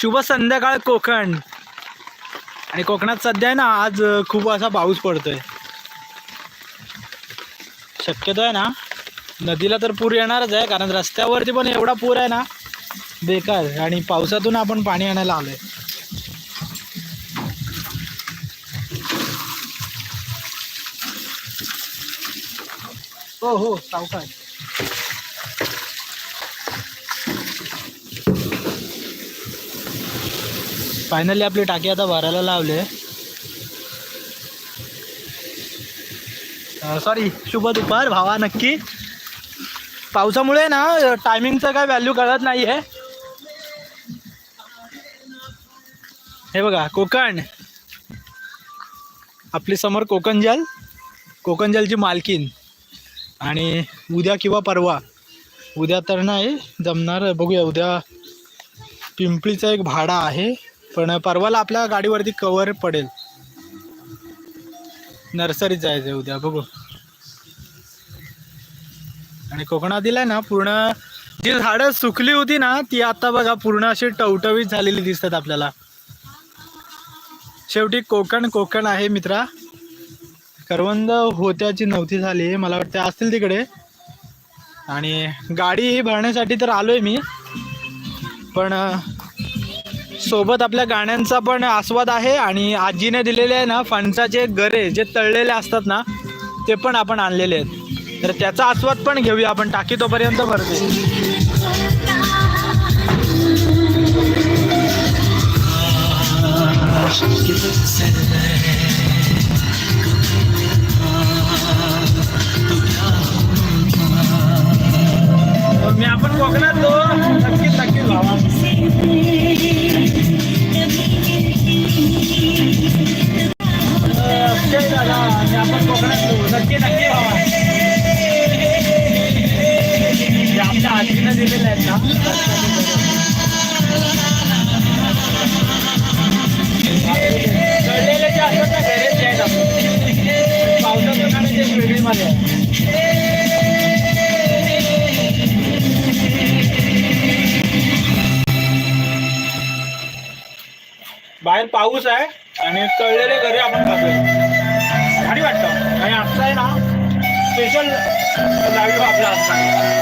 शुभ संध्याकाळ कोकण. आणि कोकणात सध्या आहे ना आज खूप असा पाऊस पडतोय. शक्यतो आहे ना नदीला तर पूर येणारच आहे कारण रस्त्यावरती पण एवढा पूर आहे ना बेकार. आणि पावसातून आपण पाणी आणायला आलोय. हो हो सावकाश. फायनली आपली टाकी आता भरायला लावले. सॉरी शुभ दुपार भावा नक्की. पावसामुळे ना टायमिंगचं काय व्हॅल्यू कळत नाही आहे हे बघा कोकण. आपली समोर कोकण जल कोकण जलची मालकीन. आणि उद्या किंवा परवा उद्या तर नाही जमणार बघूया उद्या पिंपळीचा एक भाडा आहे. पण परवाला आपल्या गाडीवरती कवर पडेल. नर्सरीत जायचं आहे उद्या बघू. आणि कोकणातील आहे ना पूर्ण जी झाडं सुकली होती ना ती आता बघा पूर्ण अशी टवटवीत झालेली दिसतात आपल्याला. शेवटी कोकण कोकण आहे मित्रा. करवंद होत्याची नव्हती झाली मला वाटते असतील तिकडे. आणि गाडी भरण्यासाठी तर आलोय मी. पण सोबत आपल्या गाण्यांचा पण आस्वाद आहे आणि आजीने दिलेले आहे ना फणसाचे गरे जे तळलेले असतात ना ते पण आपण आणलेले आहेत. तर त्याचा आस्वाद पण घेऊया आपण. टाकी तोपर्यंत भरते. तो मी आपण कोकणात नक्की नक्की आमच्या आजीनं दिलेले आहेत ना? कळलेले जे असतात ना पावसाचं ते वेगळीमध्ये आहे. बाहेर पाऊस आहे आणि तळलेले घरी आपण खातोय वाटतं आणि आजचा आहे ना स्पेशल लाईव्ह आपला असतात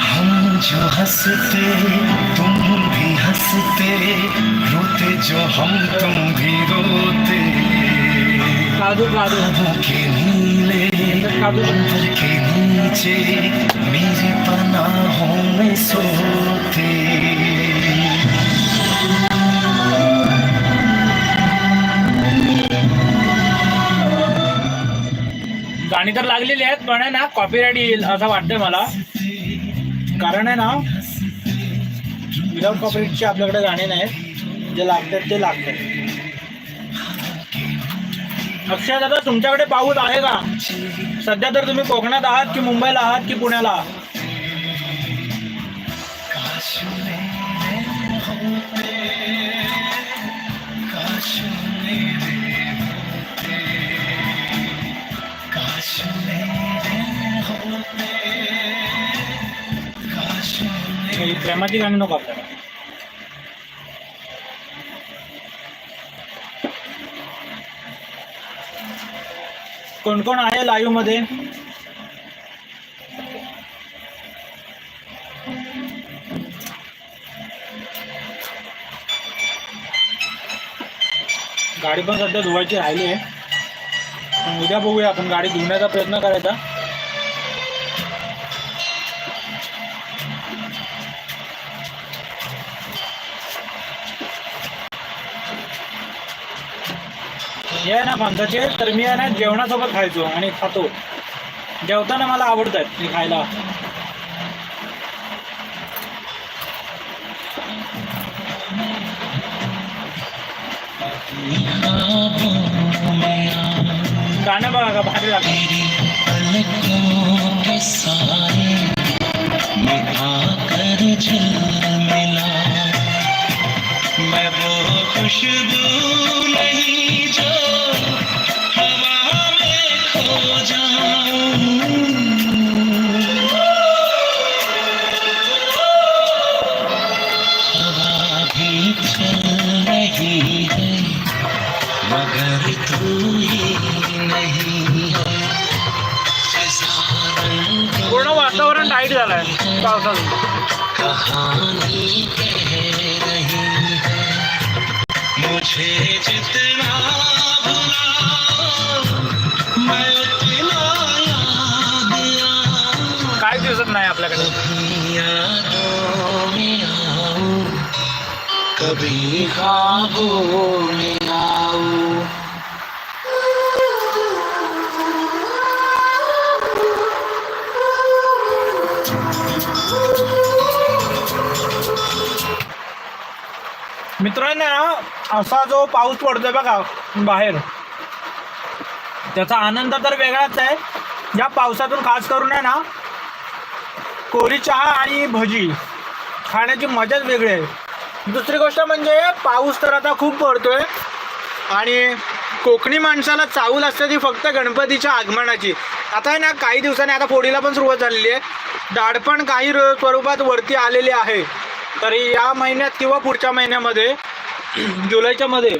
हम जो हंसते तुम भी हंसते रोते जो हम तुम भी रोते। काजू काजू ख्वाबों के नीले अंबर के नीचे मेरी पनाहों में सोते गाणी तर लागलेली आहेत पण आहे ना कॉपीराईट येईल असं वाटतंय मला. कारण आहे ना विदाउट कॉपीराईटची आपल्याकडे गाणी नाहीत. जे लागतात ते लागतात. अक्षय दादा तुमच्याकडे पाऊस आहे का? सध्या तर तुम्ही कोकणात आहात की मुंबईला आहात की पुण्याला आहात? काश मेरे होते. काश मेरे होते. काश मेरे होते. काश मेरे ही प्रेमाची गाणी नको आपल्याला. कोण कोण आहे लाईव्हमध्ये? गाडी पण सध्या धुवायची राहिली आहे. उद्या बघूया आपण गाडी धुवण्याचा प्रयत्न करायचा. हे आहे ना कांदाचे तर मी आहे ना जेवणासोबत खायचो आणि खातो. जेवताना मला आवडतात मी खायला. गाणं बघा का भारी लागतं. खुशबू पावसाचं कहानी कह रही है मुझे जितना भुलाओ मैं उतना याद काय दिसत नाही आपल्याकडे? कभी यादों में मित्रांनो असा जो पाऊस पडतोय बघा बाहेर. त्याचा आनंद तर वेगळाच आहे. या पावसातून खास करून आहे ना कोरी चहा आणि भजी खाण्याची मजाच वेगळी आहे. दुसरी गोष्ट म्हणजे पाऊस तर आता खूप पडतोय आणि कोकणी माणसाला चावूल असते ती फक्त गणपतीच्या आगमनाची. आता आहे ना काही दिवसांनी आता फोडीला पण सुरुवात झालेली आहे. दाडपण काही स्वरूपात वरती आलेली आहे. तरी या महिन्यात किंवा पुढच्या महिन्यामध्ये जुलैच्या मध्ये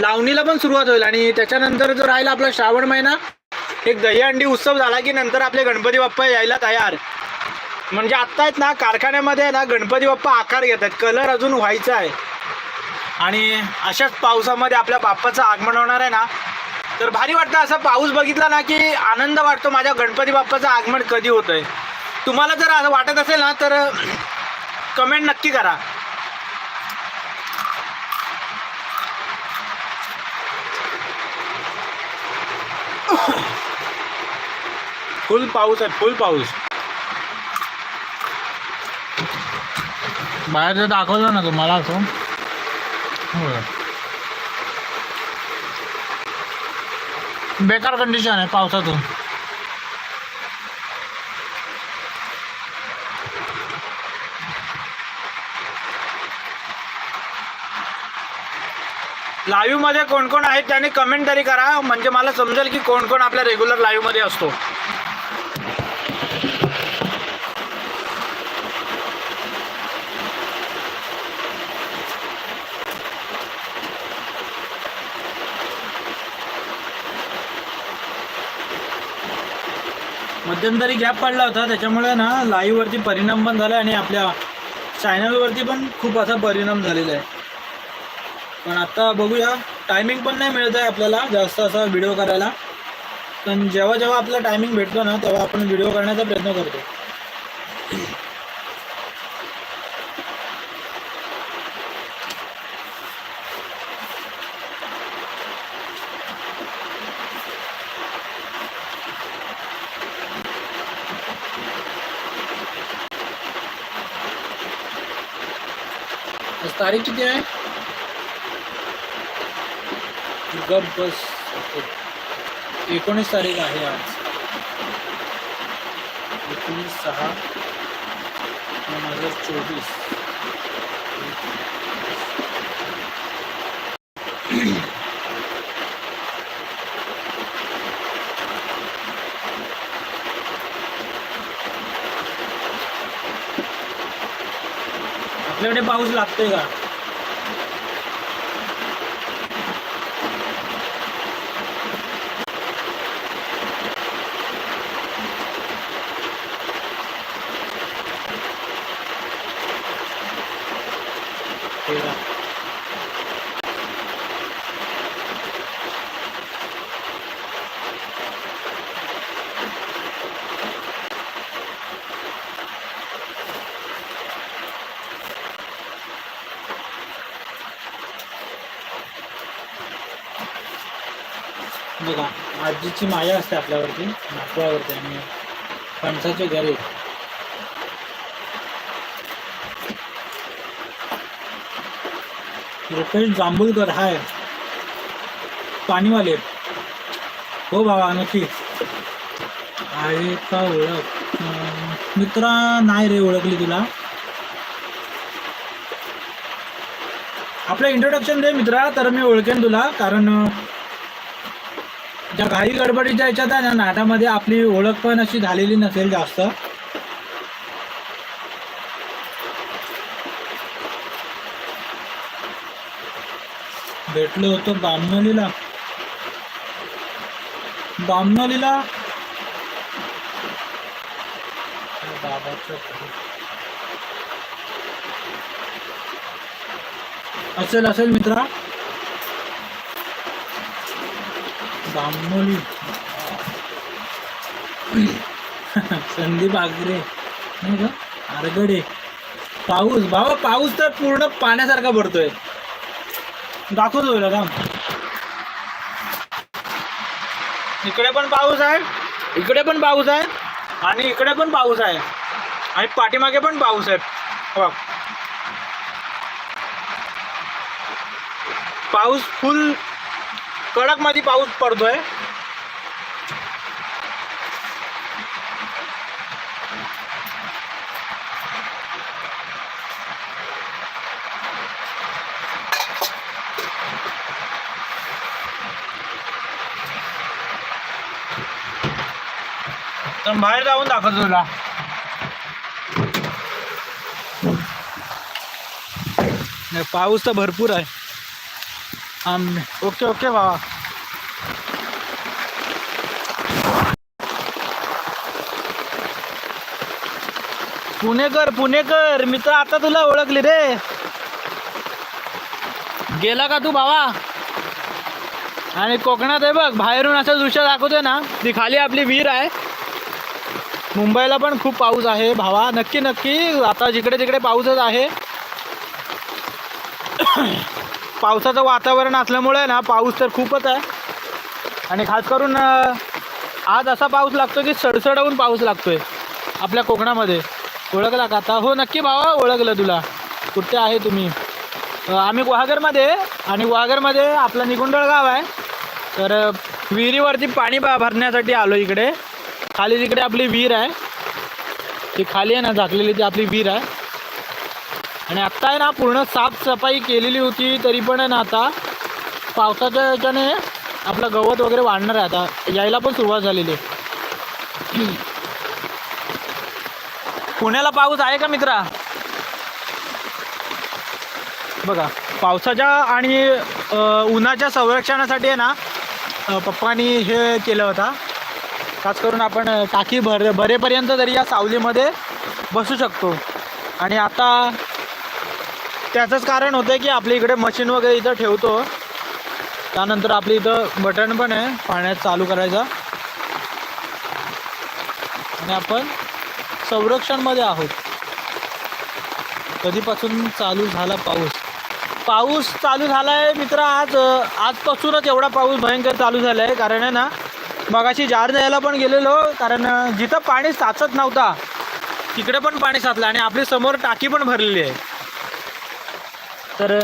लावणीला पण सुरुवात होईल. आणि त्याच्यानंतर जो राहिला आपला श्रावण महिना एक दहीहंडी उत्सव झाला की नंतर आपले गणपती बाप्पा यायला तयार. म्हणजे आत्ता आहेत ना कारखान्यामध्ये ना गणपती बाप्पा आकार घेत आहेत कलर अजून व्हायचा आहे. आणि अशाच पावसामध्ये आपल्या बाप्पाचं आगमन होणार आहे ना तर भारी वाटतं. असा पाऊस बघितला ना की आनंद वाटतो. माझ्या गणपती बाप्पाचं आगमन कधी होतं आहे तुम्हाला जर असं वाटत असेल ना तर कमेंट नक्की करा. फुल पाऊस आहे फुल पाऊस. बाहेर जर दाखवलं ना तुम्हाला असं. बेकार कंडिशन आहे पावसातून लाईव्हमध्ये कोण कोण आहेत त्याने कमेंट तरी करा. म्हणजे मला समजेल की कोण कोण आपल्या रेग्युलर लाईव्हमध्ये असतो. मध्यंतरी गॅप पडला होता त्याच्यामुळे ना लाईव्हवरती परिणाम पण झाला आणि आपल्या चॅनलवरती पण खूप असा परिणाम झालेला आहे. पण आता बघूया. टायमिंग पण नाही मिळत आहे आपल्याला. जास्त असा व्हिडिओ करायला. पण जेव्हा जेव्हा आपला टायमिंग भेटतो ना तेव्हा आपण व्हिडिओ करण्याचा प्रयत्न करतो. तारीख किती आहे? गप बस एकोणीस तारीख आहे आज. एकोणीस सहा दोन हजार चोवीस. आपल्याकडे पाऊस लागतोय का? तेरा बघा आजीची माया असते आपल्यावरती नातवावरती आणि फणसाचे घरे. रुपेश जांभूळकर हाय. पाणीवाले. हो बाबा नक्की. आहे का ओळख? मित्रा नाही रे ओळखली तुला. आपलं इंट्रोडक्शन दे मित्रा तर मी ओळखेन तुला कारण ज्या घाई गडबडीच्या याच्यात आहे ना नाटामध्ये आपली ओळख पण अशी झालेली नसेल जास्त. भेटलो होतो बामनलीला बामनलीला असेल असेल मित्रा. बामनोली संदीप आगरे. नाही का? आरगडे. पाऊस. बाबा पाऊस तर पूर्ण पाण्यासारखा पडतोय. दाखवतो तुला थांब. इकडे पण पाऊस आहे. इकडे पण पाऊस आहे. आणि इकडे पण पाऊस आहे. आणि पाठीमागे पण पाऊस आहे. बघ. पाऊस फुल कडकमध्ये पाऊस पडतोय. तर बाहेर जाऊन दाखवतो तुला. नाही, पाऊस तर भरपूर आहे. ओके ओके बाबा पुणेकर पुणेकर मित्र आता तुला ओळखली रे. गेला का तू बाबा आणि कोकणात आहे बघ बाहेरून असं दृश्य दाखवतोय ना ती खाली आपली विहीर आहे. मुंबईला पण खूप पाऊस आहे भावा. नक्की नक्की. आता जिकडे तिकडे पाऊसच आहे. पावसाचं वातावरण असल्यामुळे ना पाऊस तर खूपच आहे. आणि खास करून आज असा पाऊस लागतो की सडसडवून पाऊस लागतोय आपल्या कोकणामध्ये. ओळखला का आता? हो नक्की भावा ओळखलं तुला. कुठे आहे तुम्ही? आम्ही गुहागरमध्ये. आणि गुहागरमध्ये आपलं निकुंडळ गाव आहे. तर विहिरीवरती पाणी भरण्यासाठी आलो इकडे. खाली तिकडे आपली विहीर आहे. ती खाली आहे ना झाकलेली ती आपली विहीर आहे. आणि आत्ता आहे ना पूर्ण साफसफाई केलेली होती तरी पण आहे ना आता पावसाच्या याच्याने आपलं गवत वगैरे वाढणार आहे. आता यायला पण सुरुवात झालेली आहे. पुण्याला पाऊस आहे का मित्रा? बघा पावसाच्या आणि उन्हाच्या संरक्षणासाठी आहे ना पप्पानी हे केलं होता. खास करून आपण टाकी भर भरेपर्यंत तरी या सावलीमध्ये बसू शकतो. आणि आता त्याचंच कारण होतं की आपल्या इकडे मशीन वगैरे इथं ठेवतो. त्यानंतर आपली इथं बटन पण आहे पाण्यात चालू करायचा. आणि आपण संरक्षणमध्ये आहोत. कधीपासून चालू झाला पाऊस? पाऊस चालू झाला आहे मित्र आज आजपासूनच एवढा पाऊस भयंकर चालू झाला आहे कारण आहे ना मगाशी जार द्यायला पण गेलेलो कारण जिथं पाणी साचत नव्हता तिकडे पण पाणी साचलं आणि आपली समोर टाकी पण भरलेली आहे. तर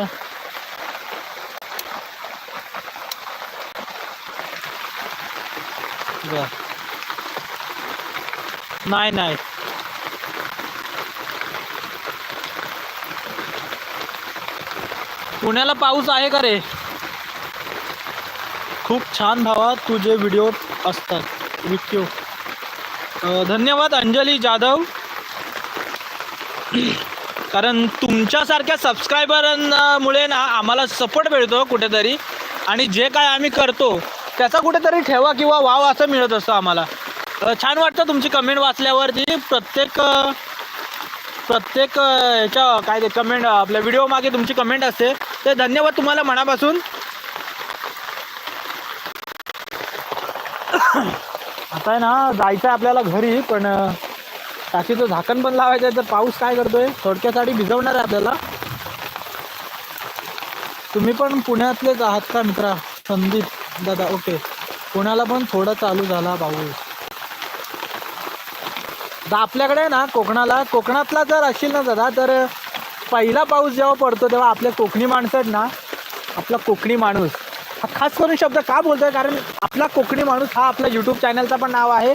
नाही नाही. पुण्याला पाऊस आहे का रे? खूप छान भावा तुझे व्हिडिओ असतात. विक्यू धन्यवाद अंजली जाधव. कारण तुमच्यासारख्या सबस्क्रायबरांमुळे ना आम्हाला सपोर्ट मिळतो कुठेतरी. आणि जे काय आम्ही करतो त्याचा कुठेतरी ठेवा किंवा वाव असं मिळत असतं आम्हाला. छान वाटतं तुमची कमेंट वाचल्यावरती. प्रत्येक प्रत्येक याच्या ह्याच्या काय ते कमेंट आपल्या व्हिडिओ मागे तुमची कमेंट असते. ते धन्यवाद तुम्हाला मनापासून. आता आहे ना जायचं आहे आपल्याला घरी पण टाकीचं झाकण पण लावायचं आहे तर पाऊस काय करतोय? थोडक्यासाठी भिजवणार आहे आपल्याला. तुम्ही पण पुण्यातलेच आहात का मित्रा? संदीप दादा ओके. पुण्याला पण थोडा चालू झाला पाऊस. तर आपल्याकडे ना कोकणाला कोकणातला जर असशील ना दादा तर पहिला पाऊस जेव्हा पडतो तेव्हा आपले कोकणी माणसं आहेत ना आपला कोकणी माणूस. खास करून शब्द का बोलतोय? कारण आपला कोकणी माणूस हा आपल्या यूट्यूब चॅनलचा पण नाव आहे.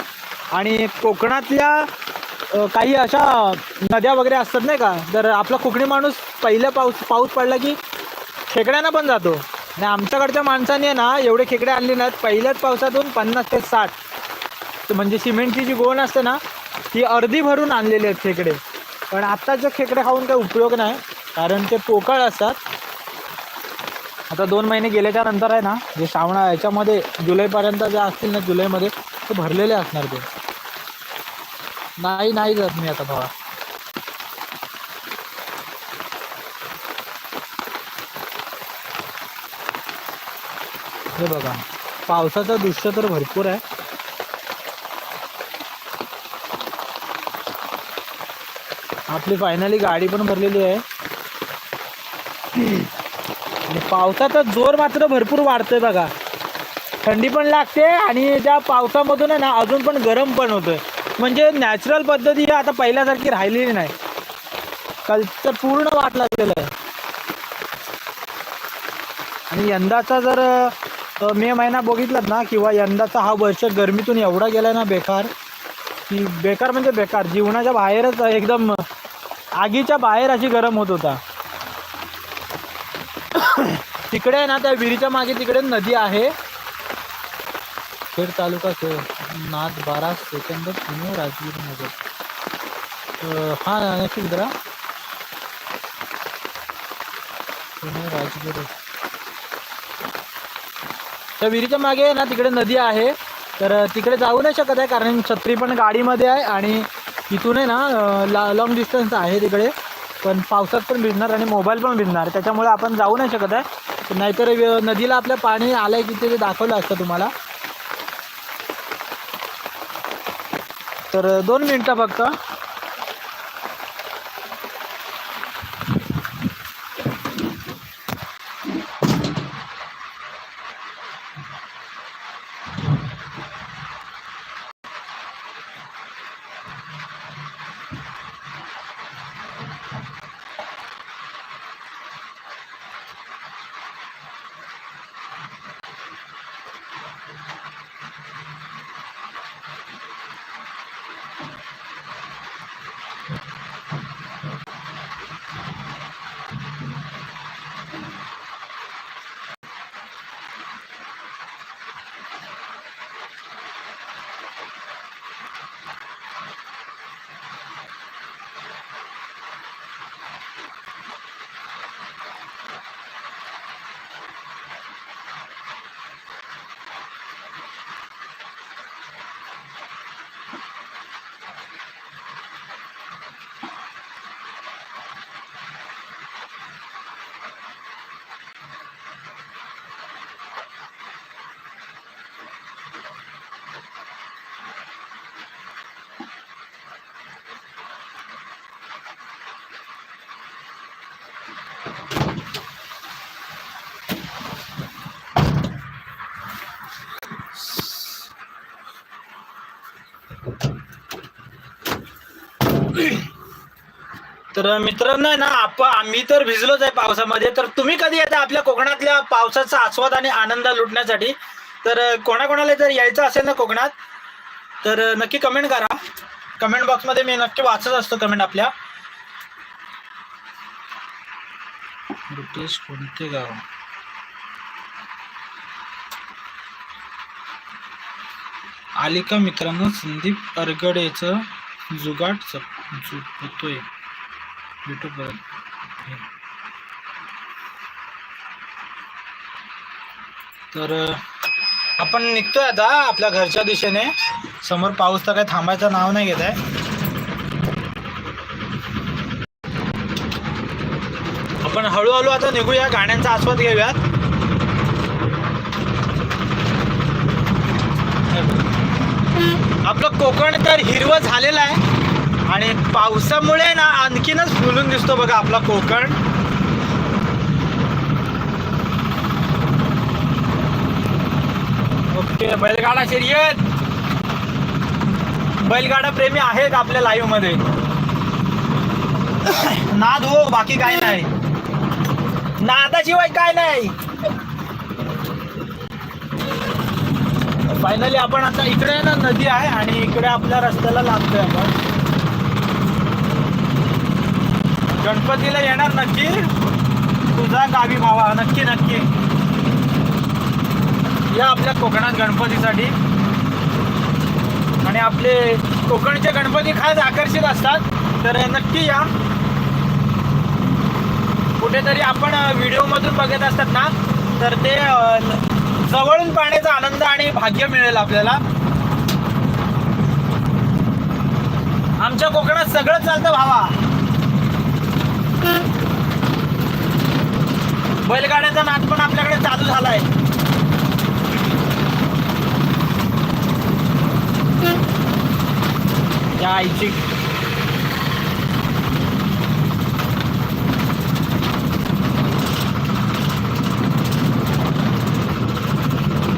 आणि कोकणातल्या काही अशा नद्या वगैरे असतात नाही का? तर आपला कोकणी माणूस पहिल्या पाऊस पाऊस पडला की खेकड्यांना पण जातो. आणि आमच्याकडच्या माणसाने ना एवढे खेकडे आणले नाहीत. पहिल्याच पावसातून पन्नास ते साठ. म्हणजे सिमेंटची जी गोण असते ना ती अर्धी भरून आणलेली आहेत खेकडे. पण आत्ताचे खेकडे खाऊन काही उपयोग नाही. कारण ते पोकळ असतात. आता दोन महिने गेल्याच्यानंतर आहे ना जे श्रावणा याच्यामध्ये जुलैपर्यंत जे असतील ना जुलैमध्ये ते भरलेले असणार ते. नाही नाही जात मी आता भावा. हे बघा पावसाचं दृश्य तर भरपूर आहे. आपली फायनली गाडी पण भरलेली आहे. आणि पावसाचा जोर मात्र भरपूर वाढतोय बघा. थंडी पण लागते आणि त्या पावसामधून आहे ना अजून पण गरम पण होतोय. म्हणजे नॅचरल पद्धती ही आता पहिल्यासारखी राहिलेली नाही. कल्चर पूर्ण वाट लागलेलं आहे. आणि यंदाचा जर मे महिना बघितलात ना किंवा यंदाचा हा वर्ष गरमीतून एवढा गेला ना बेकार की बेकार म्हणजे बेकार जीवनाच्या बाहेरच एकदम आगीच्या बाहेर अशी गरम होत होता. तिकडे आहे ना त्या विहिरीच्या मागे तिकडे नदी आहे. खेड तालुका खेड. नाथ बारा सेकंद पुणे राजगीर नगर हा नक्की जरा. पुणे राजगीर. त्या विहिरीच्या मागे ना तिकडे नदी आहे. तर तिकडे जाऊ नाही शकत आहे कारण छत्री पण गाडीमध्ये आहे आणि इथून आहे ना ला लॉंग डिस्टन्स आहे तिकडे. पण पावसात पण भिजणार आणि मोबाईल पण भिजणार त्याच्यामुळे आपण जाऊ नाही शकत आहे. नाहीतर नदीला आपलं पाणी आलं आहे की ते दाखवलं असतं तुम्हाला. तर दोन मिनटं फक्त. तर मित्रांनो आहे ना आप आम्ही तर भिजलोच आहे पावसामध्ये. तर तुम्ही कधी येता आपल्या कोकणातल्या पावसाचा आस्वाद आणि आनंद लुटण्यासाठी? तर कोणाकोणाला जर यायचं असेल ना कोकणात तर नक्की कमेंट करा. कमेंट बॉक्समध्ये मी नक्की वाचत असतो कमेंट आपल्या. ब्रिटिश कोणते गाव? आली का मित्रांनो संदीप अरगडेचं जुगाट जप- जुपतोय युट्यूबवर तर आपण निघतोय आता आपल्या घरच्या दिशेने. समोर पाऊस तर काही थांबायचं नाव नाही घेत आहे. आपण हळूहळू आता निघूया गाण्यांचा आस्वाद घेऊयात. आपलं कोकण तर हिरवं झालेलं आहे. आणि पावसामुळे ना आणखीनच फुलून दिसतो बघा आपला कोकण. ओके बैलगाडा शर्यत. बैलगाडा प्रेमी आहेत आपल्या लाईव्हमध्ये. नाद हो बाकी काय नाही. नादाशिवाय काय नाही. फायनली आपण आता इकडे ना नदी आहे आणि इकडे आपल्या रस्त्याला लागतोय आपण. गणपतीला येणार नक्की? तुझा गावी भावा नक्की नक्की. या आपल्या कोकणात गणपतीसाठी. आणि आपले कोकणचे गणपती खास आकर्षित असतात तर नक्की या. कुठेतरी आपण व्हिडिओमधून बघत असतात ना तर ते जवळून पाहण्याचा आनंद आणि भाग्य मिळेल आपल्याला. आमच्या कोकणात सगळं चालतं भावा. बैलगाड्याचा नाद पण आपल्याकडे चालू झालाय. या आईची.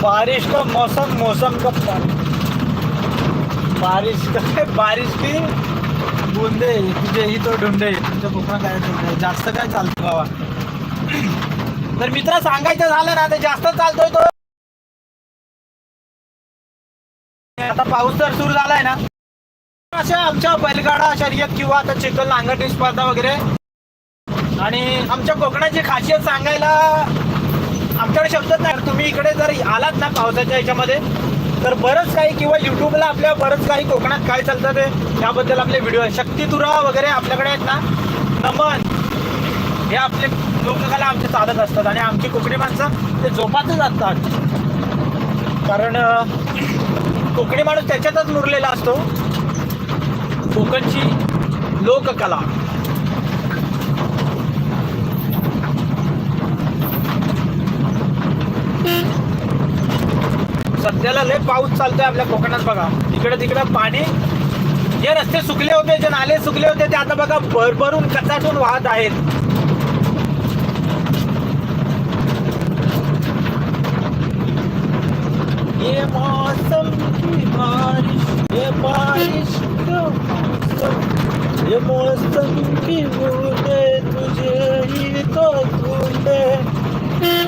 बारिश का मौसम? मौसम का पानी. बारिश का बारिश की बुंदे. तुझे ही तो ढुंडे तुमच्या कोकणात काय जास्त काय चालतं बाबा? तर मित्र सांगायचं झालं ना तर जास्त चालतोय तो. आता पाऊस तर सुरू झालाय ना. अशा आमच्या बैलगाडा शर्यत किंवा आता चिखल नांगरणी स्पर्धा वगैरे. आणि आमच्या कोकणाची खासियत सांगायला आमच्याकडे शब्दच नाही. तुम्ही इकडे जर आलात ना पावसाच्या ह्याच्यामध्ये तर बरंच काही किंवा युट्यूबला आपल्या बरंच काही कोकणात काय चालतं ते त्याबद्दल आपले व्हिडिओ आहे शक्तितुरा वगैरे आपल्याकडे आहेत ना. नमन. हे आपले लोककला आमचे चालत असतात आणि आमची कोकणी माणसं ते झोपातच असतात. कारण कोकणी माणूस त्याच्यातच मुरलेला असतो. कोकणची लोककला. सध्याला लय पाऊस चालतोय आपल्या कोकणात बघा. इकडे तिकडे पाणी. जे रस्ते सुकले होते जे नाले सुकले होते ते आता बघा भरभरून कचाटून वाहत आहेत. ये मौसम की बारिश ये बारिश का मौसम ये मौसम की बूंदे तुझे ही तो ढूंढे।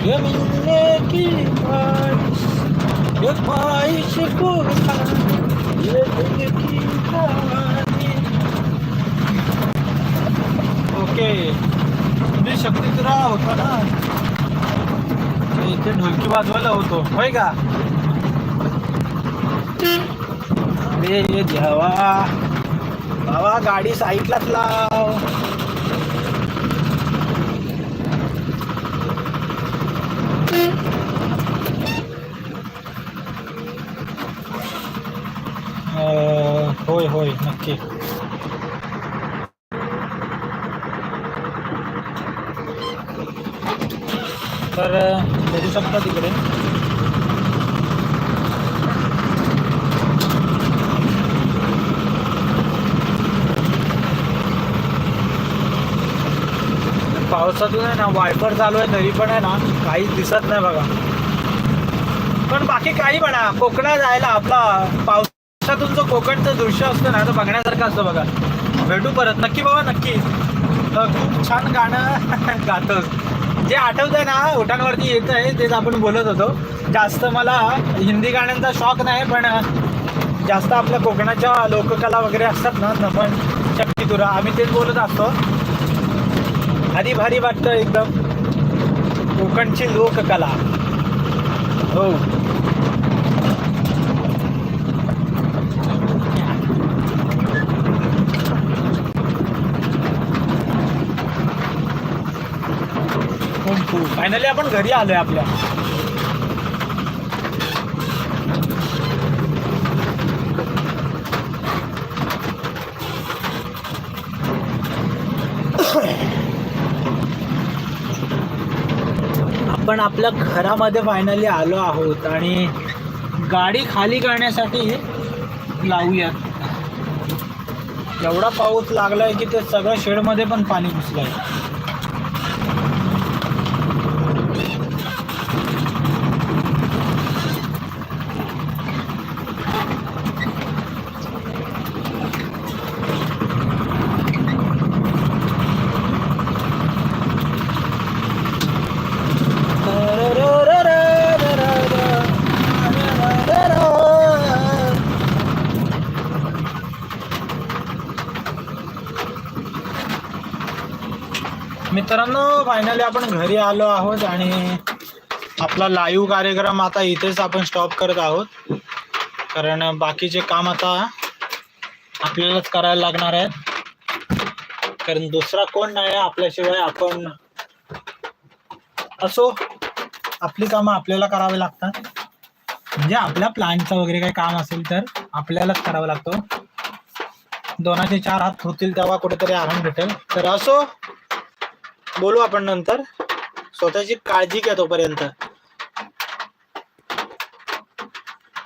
ये मिलने की बारिश ये ख्वाहिश को ये दिल की कहानी। ओके तुम्ही शक्तितुरा होता ना इथे ढोलकी वाजवायला होतो होय का? अरे देवा. बाबा गाडी साईडलाच लाव. होय होय नक्की. तर बघू शकता तिकडे. पावसातून आहे ना वायपर चालू आहे तरी पण आहे ना काहीच दिसत नाही बघा. पण बाकी काही म्हणा कोकणात जायला आपला पावसातून जो कोकणचं दृश्य असतं ना तो बघण्यासारखं असतं बघा. भेटू परत. नक्की बाबा नक्की. खूप छान गाणं गातोस जे आठवत आहे ना ओठांवरती येत आहे तेच आपण बोलत होतो. जास्त मला हिंदी गाण्यांचा शॉक नाही पण जास्त आपल्या कोकणाच्या लोककला वगैरे असतात ना पण शक्ती तुरा आम्ही तेच बोलत असतो. भारी भारी वाटतं एकदम. कोकणची लोककला. हो. फायनली आपण घरी आलोय आपल्या. आपण आपल्या घरामध्ये फायनली आलो आहोत आणि गाडी खाली करण्यासाठी लावूयात. एवढा पाऊस लागलाय की ते सगळं शेडमध्ये पण पाणी घुसलंय. मित्रांनो फायनली आपण घरी आलो आहोत आणि आपला लाईव्ह कार्यक्रम आता इथेच आपण स्टॉप करत आहोत. कारण बाकीचे काम आता आपल्यालाच करायला लागणार आहेत. कारण दुसरा कोण नाही आहे आपल्याशिवाय आपण असो आपली कामं आपल्याला करावी लागतात. म्हणजे आपल्या प्लॅनचं वगैरे काही काम असेल तर आपल्यालाच करावं लागतं. दोनाचे चार हात होतील तेव्हा कुठेतरी आराम भेटेल. तर असो बोलू आपण नंतर. स्वतःची काळजी घ्या तोपर्यंत.